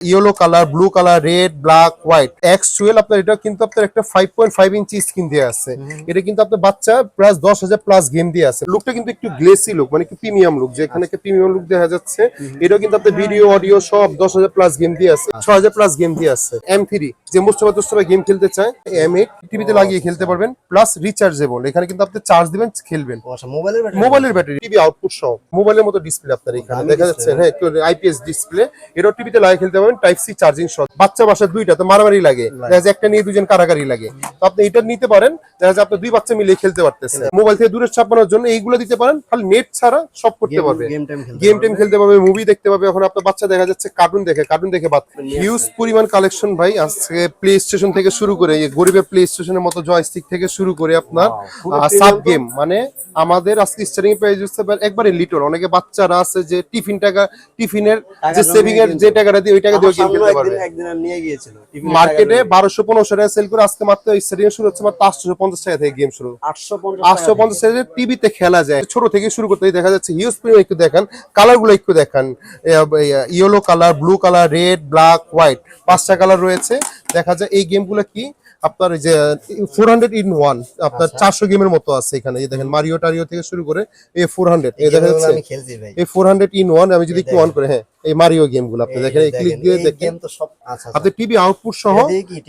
Yellow colour blue colour red black white. X twelve আপনার এটা কিন্তু আপনার একটা five point five inch screen দিয়ে আছে। এটা কিন্তু আপনার বাচ্চা প্লাস দশ হাজার প্লাস গেম দিয়ে আছে। লুকটা কিন্তু একটু গ্লেসি লুক মানে একটু প্রিমিয়াম লুক যেখানে একটা প্রিমিয়াম লুক দেখা যাচ্ছে। এটাও কিন্তু আপনার ভিডিও অডিও সব দশ হাজার প্লাস গেম দিয়ে আছে। ছ হাজার প্লাস গেম দিয়ে আছে। এম থ্রি যে মোস্তফা তোস্তফা গেম খেলতে চায় এম এইট টিভিতে লাগিয়ে খেলতে পারবেন প্লাস রিচার্জেবল এখানে কিন্তু আপনি চার্জ দিবেন খেলবেন। আচ্ছা মোবাইলের ব্যাটারি মোবাইলের ব্যাটারি টিভি আউটপুট সহ। মোবাইলের মতো ডিসপ্লে আপনার এখানে। দেখা যাচ্ছে হ্যাঁ আইপিএস ডিসপ্লে এটাও টিভিতে লাগিয়ে খেলতে পারবেন টাইপ সি চার্জিং শট বাচ্চা বাসা দুইটা তো মারামারি লাগে। দেখা একটা নিয়ে দুজন কারাকারি লাগে। তো আপনি এটা নিতে পারেন দেখা আপনি দুই বাচ্চা মিলিয়ে খেলতে পারতেছেন। মোবাইল থেকে দূরে চাপানোর জন্য এইগুলো দিতে পারেন খালি নেট ছাড়া সব করতে পারবে। গেম টাইম খেলতে পারবে। মুভি দেখতে পারবে। এখন আপনার বাচ্চা দেখা যাচ্ছে কার্টুন দেখে কার্টুন দেখে বাদ। হিউজ পরিমাণ কালেকশন ভাই। আজকে প্লে স্টেশন থেকে শুরু করে এই গরিবের প্লে স্টেশনের মতো জয়স্টিক থেকে শুরু করে আপনার সাব গেম মানে আমাদের আজকে স্টার্টিং প্রাইস হচ্ছে একবারে লিটল অনেকে বাচ্চারা আছে যে টিফিন টাকা টিফিনের যে সেভিং এর যে টাকাটা দিয়ে ওই টাকা দিয়ে গেম খেলতে পারবে। মার্কেটে বারোশো পনেরোশো টাকা সেল করে আজকে মাত্র স্টার্টিং শুরু হচ্ছে মাত্র আটশো পঞ্চাশ টাকা থেকে গেম শুরু। আটশো পঞ্চাশ টাকা টিভিতে খেলা যায়। ছোট থেকে শুরু করতে দেখা যাচ্ছে হিউজ পরিমাণ একটু দেখান কালারগুলো একটু দেখান। Yellow colour blue colour red black white পাঁচটা কালার রয়েছে। দেখা যায় এই গেমগুলো কি? আপনার যে ফোর হান্ড্রেড ইন ওয়ান আপনার চারশো গেমের মতো আছে এখানে। এই দেখেন মারিও টারিও থেকে শুরু করে এই ফোর হান্ড্রেড দেখা যাচ্ছে এই ফোর হান্ড্রেড ইন ওয়ান আমি যদি একটু অন করে হ্যাঁ। এই মারিও গেমগুলো আপনি দেখেন এই ক্লিক দিয়ে দেখেন গেম তো সব। আপনি টিভি আউটপুট সহ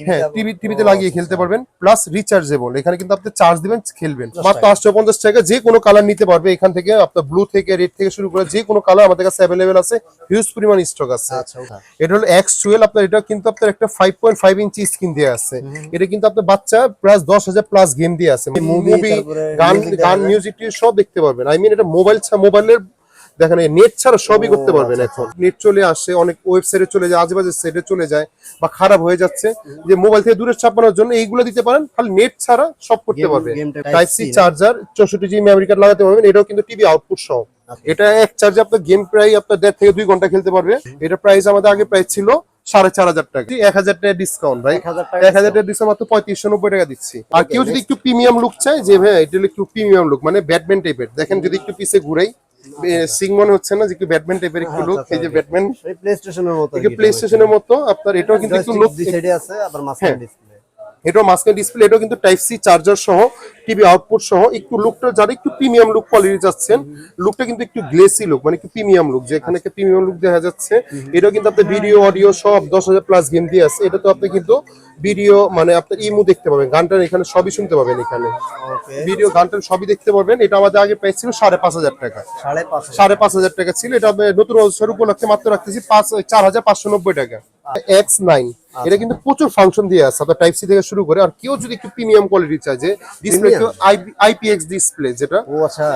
হ্যাঁ টিভি টিভিতে লাগিয়ে খেলতে। পারবেন প্লাস রিচার্জেবল এখানে কিন্তু আপনি চার্জ দিবেন খেলবেন মাত্র. আটশো পঞ্চাশ টাকা যে কোনো কালার নিতে পারবে এখান থেকে আপনার ব্লু থেকে রেড থেকে শুরু করে যে কোনো কালার আমাদের কাছে অ্যাভেলেবেল আছে হিউজ পরিমাণ স্টক আছে আচ্ছা এটা হলো এক্স টুয়েলভ আপনার এটা কিন্তু আপনার একটা five point five inch screen দিয়ে আছে এটা কিন্তু আপনার বাচ্চা প্লাস দশ হাজার প্লাস গেম দিয়ে আছে মুভি গান গান। মিউজিক সব দেখতে পারবেন আই মিন এটা মোবাইল মোবাইলের দেখেন নেট ছাড়া সবই করতে পারবেন আচ্ছা, এখন। নেট চলে আসে অনেক ওয়েবসাইটে চলে যায় আজেবাজে সেটে চলে যায় বা খারাপ হয়ে যাচ্ছে। যে মোবাইল থেকে দূরে ছাপানোর জন্য এইগুলো দিতে পারেন খালি নেট ছাড়া সব করতে Game- পারবে টাইপ সি চার্জার চৌষট্টি জিবি মেমরি কার্ড লাগাতে পারবেন এটাও কিন্তু টিভি আউটপুট সহ। আচ্ছা। এটা এক চার্জে আপনার গেম প্রায় আপনার দেড় থেকে দুই ঘণ্টা খেলতে পারবে। এটা প্রাইস আমাদের আগে প্রাইস ছিল সাড়ে চার হাজার টাকা। এক হাজার টাকা ডিসকাউন্ট ভাই। এক হাজার টাকা ডিসকাউন্ট মাত্র পঁয়ত্রিশশো নব্বই টাকা দিচ্ছি। আর কেউ যদি একটু প্রিমিয়াম লুক চায় যে ভাই এটা একটু প্রিমিয়াম লুক মানে ব্যাটম্যান টাইপের দেখেন যদি একটু পিছে ঘুরাই সিং মনে হচ্ছে না যে একটু ব্যাটম্যান টাইপের একটু লুক এই যে আচ্ছা, ব্যাটম্যান প্লে স্টেশনের মতো প্লে স্টেশনের মতো আপনার এটাও কিন্তু একটু লুক আছে আবার মাঝখানে ডিসপ্লে এটাও মাঝখানে ডিসপ্লে এটাও কিন্তু টাইপ সি চার্জার সহ টিভি আউটপুট সহ একটু লুকটা যারা একটু প্রিমিয়াম লুক কোয়ালিটি যাচ্ছেন লুকটা কিন্তু একটু গ্লেসি লুক মানে একটু প্রিমিয়াম লুক যেখানে একটা প্রিমিয়াম লুক দেখা যাচ্ছে। এটাও কিন্তু আপনার ভিডিও অডিও সব দশ হাজার প্লাস গেম দিয়ে আছে। এটা তো আপনি কিন্তু ভিডিও মানে আপনার ইমু দেখতে পাবেন। গানটা এখানে সবই শুনতে পাবেন এখানে। ভিডিও গানটা সবই দেখতে পারবেন এটা আমাদের আগে প্রাইস ছিল সাড়ে পাঁচ হাজার টাকা। সাড়ে পাঁচ হাজার। টাকা ছিল। এটা নতুন বছর উপলক্ষে মাত্র রাখতেছি পাঁচ চার হাজার পাঁচশো নব্বই টাকা। এক্স নাইন এটা কিন্তু প্রচুর ফাংশন দিয়ে আছে আপনার টাইপ সি থেকে শুরু করে আর কেউ যদি একটু প্রিমিয়াম কোয়ালিটি চায় যে ডিসপ্লে একটু আইপিএক্স ডিসপ্লে যেটা। ও আচ্ছা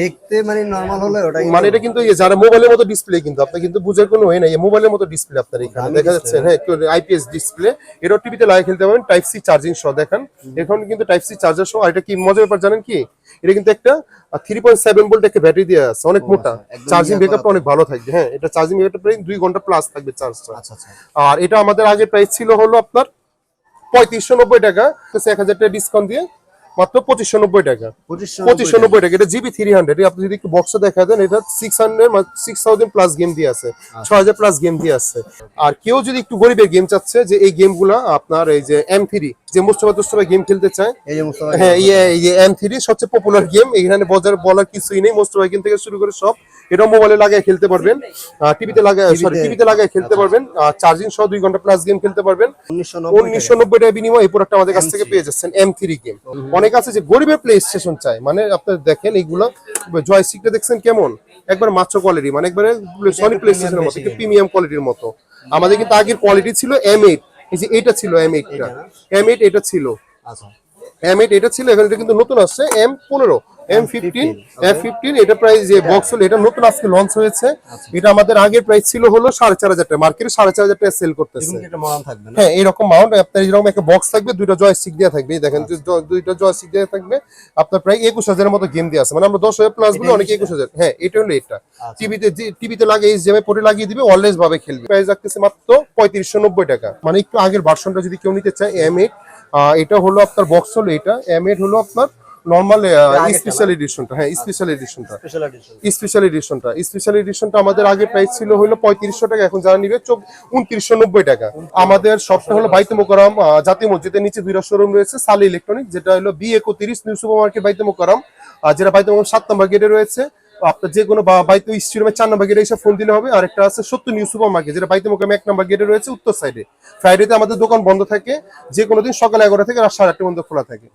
দেখতে মানে নরমাল হলে ওটা মানে এটা কিন্তু যারা মোবাইলের মতো ডিসপ্লে কিন্তু আপনি কিন্তু বুঝার কোনো হয় না এই মোবাইলের মতো ডিসপ্লে আপনার এখানে। দেখা যাচ্ছে হ্যাঁ আইপিএস ডিসপ্লে এটাও টিভিতে লাগিয়ে খেলতে পারবেন টাইপ সি চার্জিং সহ দেখেন। এখন কিন্তু টাইপ সি চার্জার সহ আর এটা কি মজার ব্যাপার জানেন কি? এটা কিন্তু একটা থ্রি পয়েন্ট সেভেন ভোল্ট একটা ব্যাটারি দিয়ে আছে অনেক মোটা। আচ্ছা, চার্জিং ইয়া ব্যাকআপটা অনেক ভালো থাকবে হ্যাঁ এটা চার্জিং ব্যাকআপটা প্রায় দুই ঘণ্টা প্লাস থাকবে চার্জটা আচ্ছা আচ্ছা। আর এটা আমাদের আগে প্রাইস ছিল হলো আপনার পঁয়ত্রিশশো নব্বই টাকা এক হাজার টাকা ডিসকাউন্ট দিয়ে মাত্র পঁচিশশো নব্বই টাকা। পঁচিশশো নব্বই টাকা। এটা জিবি থ্রি হান্ড্রেড। আপনি যদি একটু বক্সে দেখা দেন এটা six hundred six thousand plus game দিয়ে আছে। ছ হাজার প্লাস গেম দিয়ে আছে। আর কেউ যদি একটু গরিবের গেম চাচ্ছে যে এই গেমগুলো আপনার এই যে এম থ্রি যে মুস্তফা তুস্তফা গেম খেলতে চায় হ্যাঁ এই এম থ্রি সবচেয়ে পপুলার গেম এখানে বাজার বলার কিছুই নেই। মোস্তফা গেম থেকে শুরু করে সব এটাও মোবাইলে লাগায় খেলতে পারবেন। টিভিতে লাগায় সরি টিভিতে লাগায় খেলতে পারবেন। চার্জিং সহ দুই ঘণ্টা প্লাস গেম খেলতে পারবেন। উনিশশো নব্বই টাকা বিনিময় এই প্রোডাক্ট আমাদের কাছ থেকে পেয়ে যাচ্ছেন এম থ্রি গেম অনেক আছে যে গরিবের প্লে স্টেশন চায়। মানে আপনার দেখেন এইগুলো জয়স্টিকটা দেখছেন কেমন? একবার মাত্র কোয়ালিটি মানে একবারে সনি প্লে স্টেশনের মতো প্রিমিয়াম কোয়ালিটির মতো। আমাদের কিন্তু আগের কোয়ালিটি ছিল এম এইট এই যে এটা ছিল এম এইটটা এম এইট এটা ছিল। আচ্ছা। এম এইট এটা ছিল এখন এটা কিন্তু নতুন আসছে এম পনেরো। এম ফিফটিন এম ফিফটিন এটা প্রাইস যে বক্স হলো এটা নতুন আজকে লঞ্চ হয়েছে। এটা আমাদের আগের প্রাইস ছিল হলো সাড়ে চার হাজার টাকা মার্কেটে সাড়ে চার হাজার টাকা সেল করতেছে। হ্যাঁ এরকম মাউন্ট আপনার এরকম একটা বক্স থাকবে দুইটা জয়স্টিক দেওয়া থাকবে। দেখেন জ- দুইটা জয়স্টিক দেওয়া থাকবে আপনার প্রায় একুশ হাজারের মতো গেম দেওয়া আছে। মানে আমরা দশ হাজার প্লাস বলে অনেকে একুশ হাজার। হ্যাঁ এটা হলো এটা। টিভিতে টিভিতে লাগে এই জেমে পরে লাগিয়ে দিবে অলওয়েজ ভাবে খেলবে। প্রাইস রাখতেছে মাত্র পঁয়ত্রিশশো নব্বই টাকা। মানে একটু আগের ভার্সনটা যদি কেউ নিতে চায় এম এইট এটা হলো আপনার বক্স হলো এটা। এম এইট হলো আপনার নর্মাল স্পেশাল এডিশনটা হ্যাঁ স্পেশাল এডিশনটা স্পেশাল এডিশনটা স্পেশাল এডিশনটা আমাদের আগে প্রাইস ছিল হলো পঁয়ত্রিশশো টাকা এখন যারা নিবে উনত্রিশশো নব্বই টাকা। আমাদের শপটা হলো বাইতে মোকারাম জাতীয় মসজিদের নিচে দুইটা শোরুম রয়েছে সালি ইলেকট্রনিক যেটা হলো বি একত্রিশ নিউ সুপার মার্কেট বাইতে মোকারাম আর যেটা বাইতে মোকারাম সাত নম্বর গেটে রয়েছে। আপনার যে কোনো বাইতে স্টেডিয়ামের চার নম্বর গেটে এসে ফোন দিলে হবে। আর একটা আছে সত্য নিউ সুপার মার্কেট যেটা বাইতে মোকারাম এক নম্বর গেটে রয়েছে উত্তর সাইডে ফ্রাইডেতে আমাদের দোকান বন্ধ থাকে। যে কোনো দিন সকাল এগারোটা থেকে রাত সাড়ে আটটা পর্যন্ত খোলা থাকে।